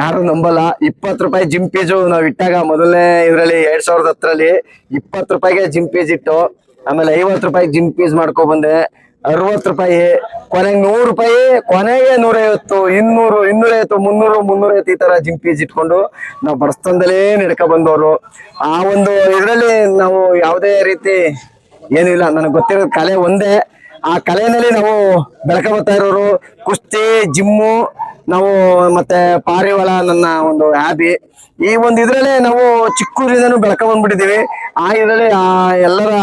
ಯಾರು ನಂಬಲ್ಲ? ಇಪ್ಪತ್ತು ರೂಪಾಯಿ ಜಿಮ್ ಪೀಜು ನಾವ್ ಇಟ್ಟಾಗ ಮೊದಲನೇ ಇದ್ರಲ್ಲಿ ಎರಡ್ ಸಾವಿರದ ಹತ್ತರಲ್ಲಿ ಇಪ್ಪತ್ತು ರೂಪಾಯಿಗೆ ಜಿಮ್ ಪೀಜ್ ಇಟ್ಟು, ಆಮೇಲೆ ಐವತ್ತು ರೂಪಾಯಿ ಜಿಮ್ ಪೀಜ್ ಮಾಡ್ಕೊ ಬಂದೆ. ಅರವತ್ತು ರೂಪಾಯಿ, ಕೊನೆಗೆ ನೂರು ರೂಪಾಯಿ, ಕೊನೆಗೆ ನೂರೈವತ್ತು, ಇನ್ನೂರು, ಇನ್ನೂರೈವತ್ತು, ಮುನ್ನೂರು, ಮುನ್ನೂರೈವತ್ತು ಈ ತರ ಜಿಮ್ ಪೀಜ್ ಇಟ್ಕೊಂಡು ನಾವು ಬಡಸ್ತನದಲ್ಲೇ ನಡ್ಕ ಬಂದವರು. ಆ ಒಂದು ಇದರಲ್ಲಿ ನಾವು ಯಾವುದೇ ರೀತಿ ಏನೂ ಇಲ್ಲ, ನನಗೆ ಗೊತ್ತಿರೋದು ಕಲೆ ಒಂದೇ. ಆ ಕಲೆಯಲ್ಲಿ ನಾವು ಬೆಳಕ ಬರ್ತಾ ಇರೋರು, ಕುಸ್ತಿ, ಜಿಮ್ಮು ನಾವು ಮತ್ತೆ ಪಾರಿವಾಳ ನನ್ನ ಒಂದು ಹ್ಯಾಬಿ ಈ ಒಂದು ಇದ್ರಲ್ಲೇ ನಾವು ಚಿಕ್ಕೂರಿಂದನೂ ಬೆಳಕ ಬಂದ್ಬಿಟ್ಟಿದೀವಿ ಆ ಇದರಲ್ಲಿ, ಆ ಎಲ್ಲರ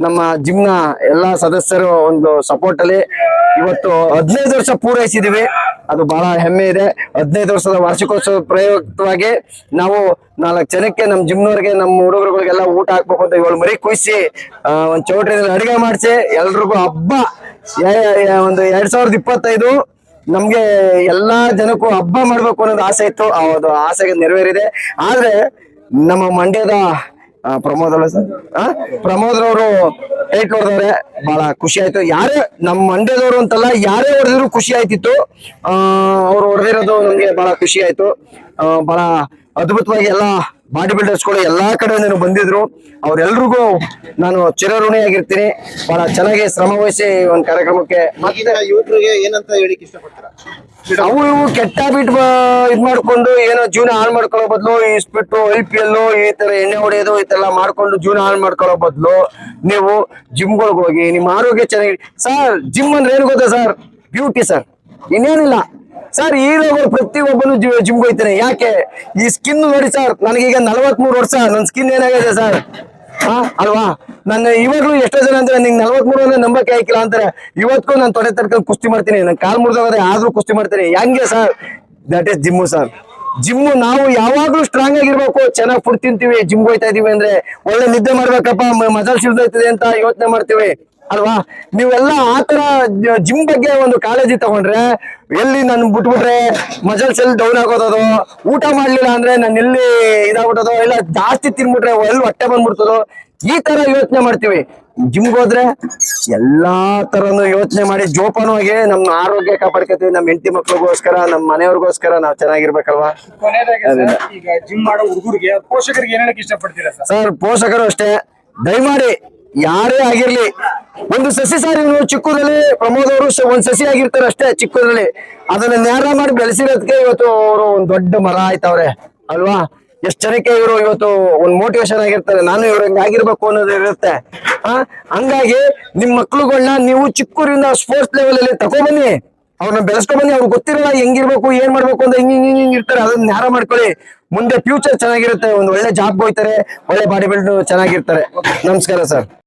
ನಮ್ಮ ಜಿಮ್ನ ಎಲ್ಲಾ ಸದಸ್ಯರು ಒಂದು ಸಪೋರ್ಟ್ ಅಲ್ಲಿ ಇವತ್ತು ಹದಿನೈದು ವರ್ಷ ಪೂರೈಸಿದೀವಿ ಅದು ಬಹಳ ಹೆಮ್ಮೆ ಇದೆ. ಹದಿನೈದು ವರ್ಷದ ವಾರ್ಷಿಕೋತ್ಸವ ಪ್ರಯುಕ್ತವಾಗಿ ನಾವು ನಾಲ್ಕು ಜನಕ್ಕೆ ನಮ್ಮ ಜಿಮ್ನವ್ರಿಗೆ ನಮ್ಮ ಹುಡುಗರುಗಳಿಗೆಲ್ಲ ಊಟ ಹಾಕ್ಬೇಕು ಅಂತ ಏಳು ಮರಿ ಕುಯ್ಸಿ ಒಂದು ಚೌಟ್ರಿನಲ್ಲಿ ಅಡಿಗೆ ಮಾಡಿಸಿ ಎಲ್ರಿಗೂ ಹಬ್ಬ. ಒಂದು ಎರಡ್ ಸಾವಿರದ ಇಪ್ಪತ್ತೈದು ನಮ್ಗೆ ಎಲ್ಲಾ ಜನಕ್ಕೂ ಹಬ್ಬ ಮಾಡ್ಬೇಕು ಅನ್ನೋದು ಆಸೆ ಇತ್ತು. ಒಂದು ಆಸೆಗೆ ನೆರವೇರಿದೆ. ಆದ್ರೆ ನಮ್ಮ ಮಂಡ್ಯದ ಪ್ರಮೋದ್ ಅಲ್ಲ ಸರ್? ಆ ಪ್ರಮೋದ್ರವರು ಟೈಟ್ ಹೊಡೆದವ್ರೆ. ಬಹಳ ಖುಷಿ ಆಯ್ತು. ಯಾರೇ, ನಮ್ಮ ಮಂಡ್ಯದವರು ಅಂತಲ್ಲ, ಯಾರೇ ಹೊಡೆದ್ರು ಖುಷಿ ಆಯ್ತಿತ್ತು. ಅವ್ರು ಹೊಡೆದಿರೋದು ನಮ್ಗೆ ಬಹಳ ಖುಷಿ ಆಯ್ತು. ಬಹಳ ಅದ್ಭುತವಾಗಿ ಎಲ್ಲಾ ಬಾಡಿ ಬಿಲ್ಡರ್ಸ್ಗಳು ಎಲ್ಲಾ ನೀನು ಬಂದಿದ್ರು. ಅವ್ರೆಲ್ರಿಗೂ ನಾನು ಚಿರಋಣಿಯಾಗಿರ್ತೀನಿ. ಬಹಳ ಚೆನ್ನಾಗಿ ಶ್ರಮ ವಹಿಸಿ ಒಂದು ಕಾರ್ಯಕ್ರಮಕ್ಕೆ ಯುವಕರಿಗೆ ಏನಂತ ಹೇಳಿಕ್ ಇಷ್ಟಪಡ್ತೀರಾ? ಅವು ಇವು ಕೆಟ್ಟ ಬಿಟ್ಟು ಇದ್ ಮಾಡ್ಕೊಂಡು ಏನೋ ಜೀವನ ಹಾಳು ಮಾಡ್ಕೊಳ್ಳೋ ಬದಲು ಇಸ್ಬಿಟ್ಟು ಐ ಪಿ ಎಲ್ ಈ ತರ ಎಣ್ಣೆ ಹೊಡೆಯೋದು ಈ ತರ ಮಾಡ್ಕೊಂಡು ಜೀವನ ಹಾಳು ಮಾಡ್ಕೊಳ್ಳೋ ಬದಲು ನೀವು ಜಿಮ್ಗಳಿಗೆ ಹೋಗಿ ನಿಮ್ಮ ಆರೋಗ್ಯ ಚೆನ್ನಾಗಿ ಸರ್ ಜಿಮ್ ಅಂದ್ರೆ ಏನು ಗೊತ್ತಾ ಸರ್ ಬ್ಯೂಟಿ ಸರ್ ಇನ್ನೇನಿಲ್ಲ. ಸರ್, ಈ ರೋಗ ಪ್ರತಿಯೊಬ್ಬನು ಜಿಮ್ ಹೋಗ್ತಾನೆ ಯಾಕೆ? ಈ ಸ್ಕಿನ್ ನೋಡಿ ಸರ್, ನನಗೀಗ ನಲವತ್ಮೂರು ವರ್ಷ ನನ್ನ ಸ್ಕಿನ್ ಏನಾಗಿದೆ ಸರ್? ಹಾ, ಅಲ್ವಾ? ನನ್ನ ಇವಾಗ್ಲೂ ಎಷ್ಟೋ ಜನ ಅಂದ್ರೆ ನಿಂಗೆ ನಲವತ್ಮೂರು ಅಂದ್ರೆ ನಂಬಕ್ಕೆ ಆಯ್ಕಿಲ್ಲ ಅಂತಾರೆ. ಇವತ್ತಿಗೂ ನಾನು ತೊಡೆ ತರ್ಕೊಂಡು ಕುಸ್ತಿ ಮಾಡ್ತೀನಿ. ನನ್ನ ಕಾಲ್ ಮುರಿದೋದ್ರೆ ಆದ್ರೂ ಕುಸ್ತಿ ಮಾಡ್ತೀನಿ. ಹೆಂಗೆ sir? That is gym sir. Gym ನಾವು ಯಾವಾಗ್ಲೂ ಸ್ಟ್ರಾಂಗ್ ಆಗಿರ್ಬೇಕು. ಚೆನ್ನಾಗಿ ಫುಡ್ ತಿಂತೀವಿ, ಜಿಮ್ ಹೋಯ್ತಾ ಇದೀವಿ ಅಂದ್ರೆ ಒಳ್ಳೆ ನಿದ್ದೆ ಮಾಡ್ಬೇಕಪ್ಪ ಮಜಲ್ ಸಿಳ್ದೈತದೆ ಅಂತ ಯೋಚನೆ ಮಾಡ್ತೀವಿ. ಅಲ್ವಾ? ನೀವೆಲ್ಲ ಆತರ ಜಿಮ್ ಬಗ್ಗೆ ಒಂದು ಕಾಳಜಿ ತಗೊಂಡ್ರೆ ಎಲ್ಲಿ ನನ್ ಬಿಟ್ಬಿಟ್ರೆ ಮಜಲ್ಸ್ ಎಲ್ಲಿ ಡೌನ್ ಆಗೋದದು ಊಟ ಮಾಡ್ಲಿಲ್ಲ ಅಂದ್ರೆ ನಾನು ಎಲ್ಲಿ ಇದಾಗ್ಬಿಟ್ಟದೋ ಇಲ್ಲ ಜಾಸ್ತಿ ತಿನ್ಬಿಟ್ರೆ ಎಲ್ಲಿ ಹೊಟ್ಟೆ ಬಂದ್ಬಿಡ್ತದೋ ಈ ತರ ಯೋಚನೆ ಮಾಡ್ತೀವಿ. ಜಿಮ್ಗೆ ಹೋದ್ರೆ ಎಲ್ಲಾ ತರನು ಯೋಚನೆ ಮಾಡಿ ಜೋಪಾನವಾಗಿ ನಮ್ಮ ಆರೋಗ್ಯ ಕಾಪಾಡ್ಕೊತೀವಿ ನಮ್ಮ ಹೆಂಡತಿ ಮಕ್ಳಿಗೋಸ್ಕರ ನಮ್ಮ ಮನೆಯವ್ರಿಗೋಸ್ಕರ ನಾವು ಚೆನ್ನಾಗಿರ್ಬೇಕಲ್ವಾ? ಜಿಮ್ ಮಾಡೋ ಹುಡುಗರಿಗೆ ಪೋಷಕರಿಗೆ ಏನ್ ಹೇಳಕ್ ಇಷ್ಟಪಡ್ತೀರಾ ಸರ್ ಪೋಷಕರು ಅಷ್ಟೇ. ದಯಮಾಡಿ ಯಾರೇ ಆಗಿರ್ಲಿ ಒಂದು ಸಸಿ ಸಾರಿ ನೀವು ಚಿಕ್ಕೂರಲ್ಲಿ ಪ್ರಮೋದ್ ಅವರು ಒಂದ್ ಸಸಿ ಆಗಿರ್ತಾರೆ ಅಷ್ಟೇ ಚಿಕ್ಕೂರಲ್ಲಿ. ಅದನ್ನ ನೇರ ಮಾಡಿ ಬೆಳೆಸಿರೋದಕ್ಕೆ ಇವತ್ತು ಅವರು ಒಂದ್ ದೊಡ್ಡ ಮರ ಆಯ್ತವ್ರೆ ಅಲ್ವಾ? ಎಷ್ಟ್ ಜನಕ್ಕೆ ಇವರು ಇವತ್ತು ಒಂದ್ ಮೋಟಿವೇಶನ್ ಆಗಿರ್ತಾರೆ. ನಾನು ಇವ್ರ ಆಗಿರ್ಬೇಕು ಅನ್ನೋದು ಇರುತ್ತೆ. ಆ? ಹಂಗಾಗಿ ನಿಮ್ ಮಕ್ಳುಗಳನ್ನ ನೀವು ಚಿಕ್ಕೂರಿಂದ ಸ್ಪೋರ್ಟ್ಸ್ ಲೆವೆಲ್ ಅಲ್ಲಿ ತಗೊಬನ್ನಿ ಅವ್ರನ್ನ ಬೆಳೆಸ್ಕೊಂಡ್ ಬನ್ನಿ ಅವ್ರಿಗೆ ಗೊತ್ತಿರಲ್ಲ ಹೆಂಗಿರ್ಬೇಕು, ಏನ್ ಮಾಡ್ಬೇಕು ಅಂತ ಹಿಂಗ್ ಹಿಂಗ್ ಹಿಂಗ್ ಇರ್ತಾರೆ. ಅದನ್ನ ನ್ಯಾರ ಮಾಡ್ಕೊಳ್ಳಿ. ಮುಂದೆ ಫ್ಯೂಚರ್ ಚೆನ್ನಾಗಿರುತ್ತೆ. ಒಂದ್ ಒಳ್ಳೆ ಜಾಬ್ ಹೋಯ್ತಾರೆ ಒಳ್ಳೆ ಬಾಡಿ ಬಿಲ್ಡ್ ಚೆನ್ನಾಗಿರ್ತಾರೆ. ನಮಸ್ಕಾರ ಸರ್.